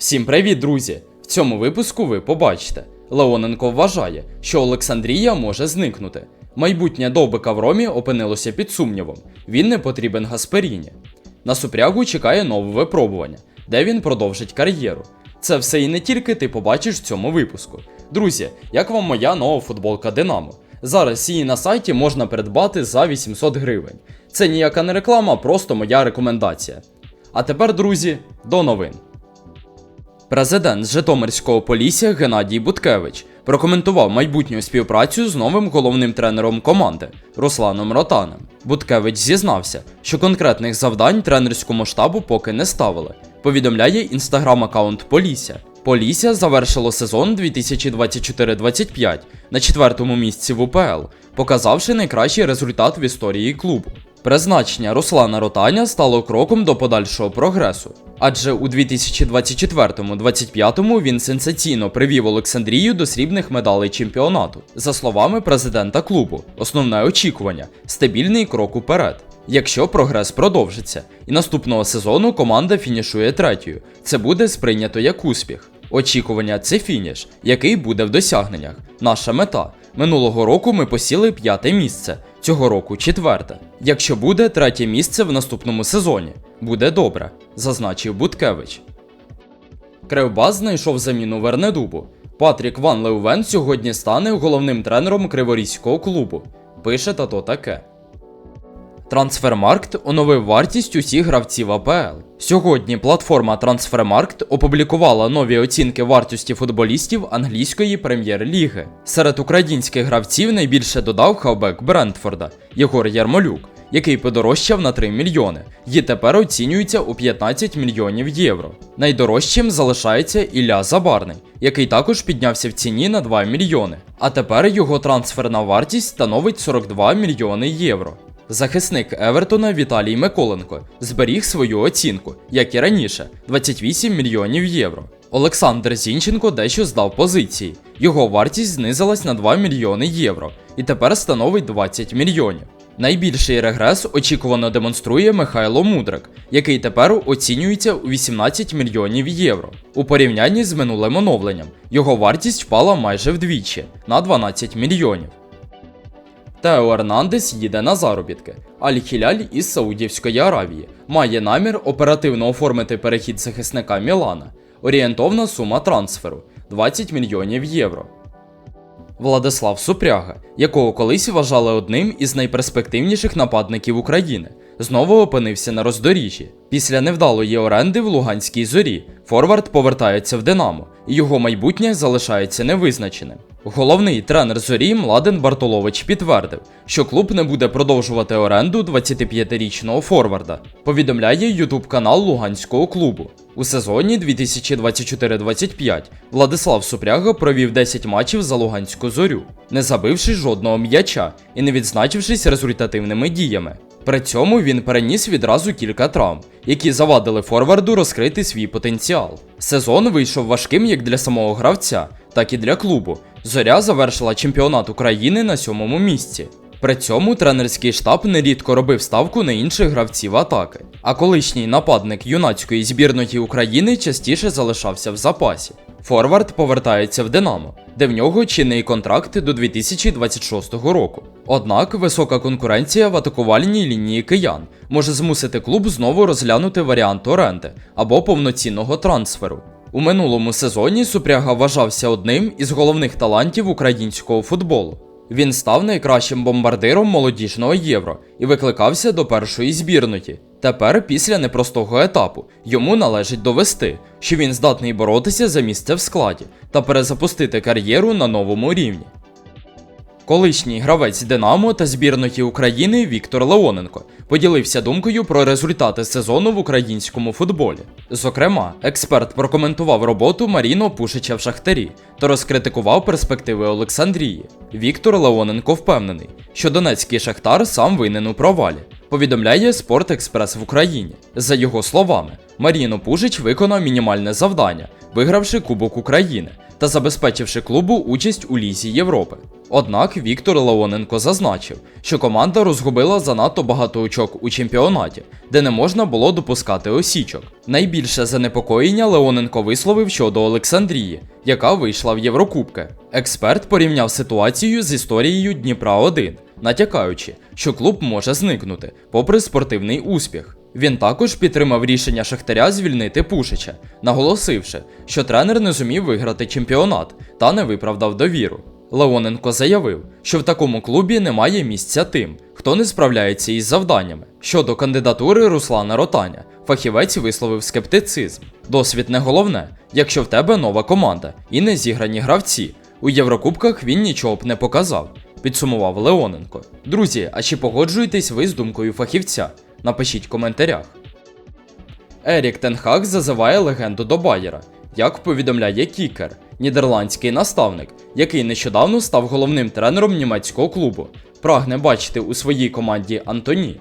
Всім привіт, друзі! В цьому випуску ви побачите. Леоненко вважає, що Олександрія може зникнути. Майбутнє довбика в Ромі опинилося під сумнівом. Він не потрібен Гасперіні. На супрягу чекає нове випробування, де він продовжить кар'єру. Це все і не тільки ти побачиш в цьому випуску. Друзі, як вам моя нова футболка Динамо? Зараз її на сайті можна придбати за 800 гривень. Це ніяка не реклама, просто моя рекомендація. А тепер, друзі, до новин. Президент Житомирського Полісся Геннадій Буткевич прокоментував майбутню співпрацю з новим головним тренером команди Русланом Ротанем. Буткевич зізнався, що конкретних завдань тренерському штабу поки не ставили. Повідомляє інстаграм-аккаунт Полісся. Полісся завершило сезон 2024-25 на четвертому місці в УПЛ, показавши найкращий результат в історії клубу. Призначення Руслана Ротаня стало кроком до подальшого прогресу, адже у 2024-25 він сенсаційно привів Олександрію до срібних медалей чемпіонату. За словами президента клубу, основне очікування стабільний крок уперед. Якщо прогрес продовжиться, і наступного сезону команда фінішує третьою, це буде сприйнято як успіх. Очікування це фініш, який буде в досягненнях. Наша мета. Минулого року ми посіли п'яте місце, цього року четверте. Якщо буде третє місце в наступному сезоні, буде добре, зазначив Буткевич. Кривбас знайшов заміну Вернедубу. Патрік Ван Леувен сьогодні стане головним тренером криворізького клубу. Пише тато таке. Трансфермаркт оновив вартість усіх гравців АПЛ. Сьогодні платформа Трансфермаркт опублікувала нові оцінки вартості футболістів англійської прем'єр-ліги. Серед українських гравців найбільше додав хавбек Брентфорда Єгор Ярмолюк, який подорожчав на 3 мільйони, і тепер оцінюється у 15 мільйонів євро. Найдорожчим залишається Ілля Забарний, який також піднявся в ціні на 2 мільйони. А тепер його трансферна вартість становить 42 мільйони євро. Захисник Евертона Віталій Миколенко зберіг свою оцінку, як і раніше, 28 мільйонів євро. Олександр Зінченко дещо здав позиції. Його вартість знизилась на 2 мільйони євро і тепер становить 20 мільйонів. Найбільший регрес очікувано демонструє Михайло Мудрик, який тепер оцінюється у 18 мільйонів євро. У порівнянні з минулим оновленням його вартість впала майже вдвічі на 12 мільйонів. Тео Ернандес їде на заробітки. Аль-Хіляль із Саудівської Аравії має намір оперативно оформити перехід захисника Мілана. Орієнтовна сума трансферу 20 мільйонів євро. Владислав Супряга, якого колись вважали одним із найперспективніших нападників України, знову опинився на роздоріжжі. Після невдалої оренди в Луганській зорі Форвард повертається в Динамо, і його майбутнє залишається невизначеним. Головний тренер зорі Младен Бартолович підтвердив, що клуб не буде продовжувати оренду 25-річного форварда. Повідомляє ютуб канал Луганського клубу. У сезоні 2024-25 Владислав Супряга провів 10 матчів за Луганську зорю, не забивши жодного м'яча і не відзначившись результативними діями. При цьому він переніс відразу кілька травм, які завадили форварду розкрити свій потенціал. Сезон вийшов важким як для самого гравця, так і для клубу. Зоря завершила чемпіонат України на сьомому місці. При цьому тренерський штаб нерідко робив ставку на інших гравців атаки, а колишній нападник юнацької збірної України частіше залишався в запасі. Форвард повертається в Динамо, де в нього чинний контракт до 2026 року. Однак висока конкуренція в атакувальній лінії киян може змусити клуб знову розглянути варіант оренди або повноцінного трансферу. У минулому сезоні Супряга вважався одним із головних талантів українського футболу. Він став найкращим бомбардиром молодіжного євро і викликався до першої збірної. Тепер, після непростого етапу, йому належить довести, що він здатний боротися за місце в складі та перезапустити кар'єру на новому рівні. Колишній гравець Динамо та збірної України Віктор Леоненко поділився думкою про результати сезону в українському футболі. Зокрема, експерт прокоментував роботу Маріно Пушича в Шахтарі та розкритикував перспективи Олександрії. Віктор Леоненко впевнений, що донецький шахтар сам винен у провалі. Повідомляє Спорт Експрес в Україні. За його словами, Маріно Пушич виконав мінімальне завдання, вигравши Кубок України та забезпечивши клубу участь у Лізі Європи. Однак Віктор Леоненко зазначив, що команда розгубила занадто багато очок у чемпіонаті, де не можна було допускати осічок. Найбільше занепокоєння Леоненко висловив щодо Олександрії, яка вийшла в Єврокубки. Експерт порівняв ситуацію з історією Дніпра 1 натякаючи, що клуб може зникнути, попри спортивний успіх. Він також підтримав рішення Шахтаря звільнити Пушича, наголосивши, що тренер не зумів виграти чемпіонат та не виправдав довіру. Леоненко заявив, що в такому клубі немає місця тим, хто не справляється із завданнями. Щодо кандидатури Руслана Ротаня, фахівець висловив скептицизм. Досвід не головне, якщо в тебе нова команда і не зіграні гравці. У Єврокубках він нічого б не показав, підсумував Леоненко. Друзі, а чи погоджуєтесь ви з думкою фахівця? Напишіть в коментарях. Ерік Тенхак зазиває легенду до Байера, як повідомляє Кікер, нідерландський наставник, який нещодавно став головним тренером німецького клубу, прагне бачити у своїй команді Антоні.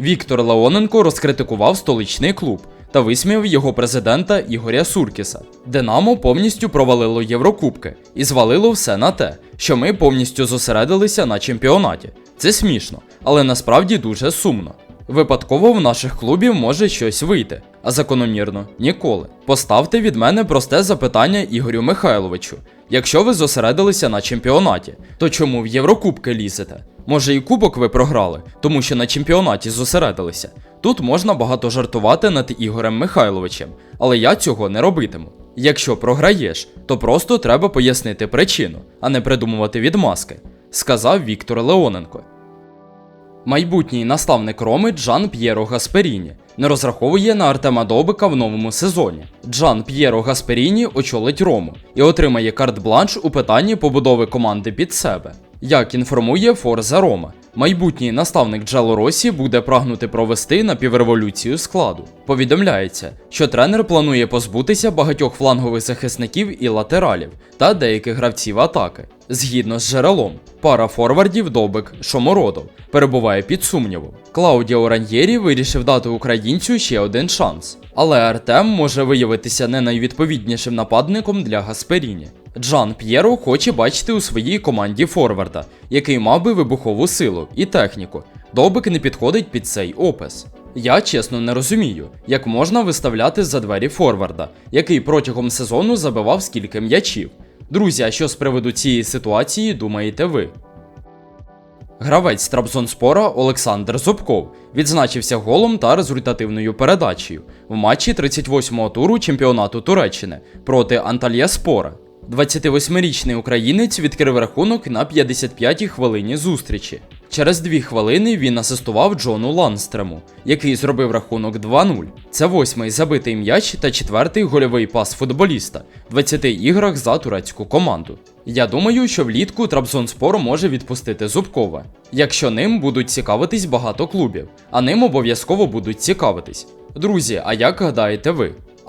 Віктор Леоненко розкритикував столичний клуб та висміяв його президента Ігоря Суркіса. Динамо повністю провалило Єврокубки і звалило все на те, що ми повністю зосередилися на чемпіонаті. Це смішно, але насправді дуже сумно. Випадково в наших клубів може щось вийти, а закономірно ніколи. Поставте від мене просте запитання Ігорю Михайловичу. Якщо ви зосередилися на чемпіонаті, то чому в Єврокубки лізете? Може і кубок ви програли, тому що на чемпіонаті зосередилися. Тут можна багато жартувати над Ігорем Михайловичем, але я цього не робитиму. Якщо програєш, то просто треба пояснити причину, а не придумувати відмазки, сказав Віктор Леоненко. Майбутній наставник Роми Джан П'єро Гасперіні не розраховує на Артема Добика в новому сезоні. Джан П'єро Гасперіні очолить Рому і отримає карт-бланш у питанні побудови команди під себе. Як інформує Форза Рома, майбутній наставник Джело Росі буде прагнути провести напівреволюцію складу. Повідомляється, що тренер планує позбутися багатьох флангових захисників і латералів та деяких гравців атаки. Згідно з джерелом, пара форвардів Добик Шомородов перебуває під сумнівом. Клаудіо Раньєрі вирішив дати українцю ще один шанс. Але Артем може виявитися не найвідповіднішим нападником для Гасперіні. Джан П'єро хоче бачити у своїй команді форварда, який мав би вибухову силу і техніку. Добик не підходить під цей опис. Я чесно не розумію, як можна виставляти за двері форварда, який протягом сезону забивав скільки м'ячів. Друзі, а що з приводу цієї ситуації думаєте ви? Гравець Трабзонспора Олександр Зубков відзначився голом та результативною передачею в матчі 38-го туру чемпіонату Туреччини проти Антальяспора. 28-річний українець відкрив рахунок на 55-й хвилині зустрічі. Через дві хвилини він асистував Джону Ланстрему, який зробив рахунок 2-0. Це восьмий забитий м'яч та четвертий гольовий пас футболіста в 20 іграх за турецьку команду. Я думаю, що влітку Трабзонспор може відпустити Зубкова, якщо ним будуть цікавитись багато клубів, а ним обов'язково будуть цікавитись. Друзі, а як гадаєте ви?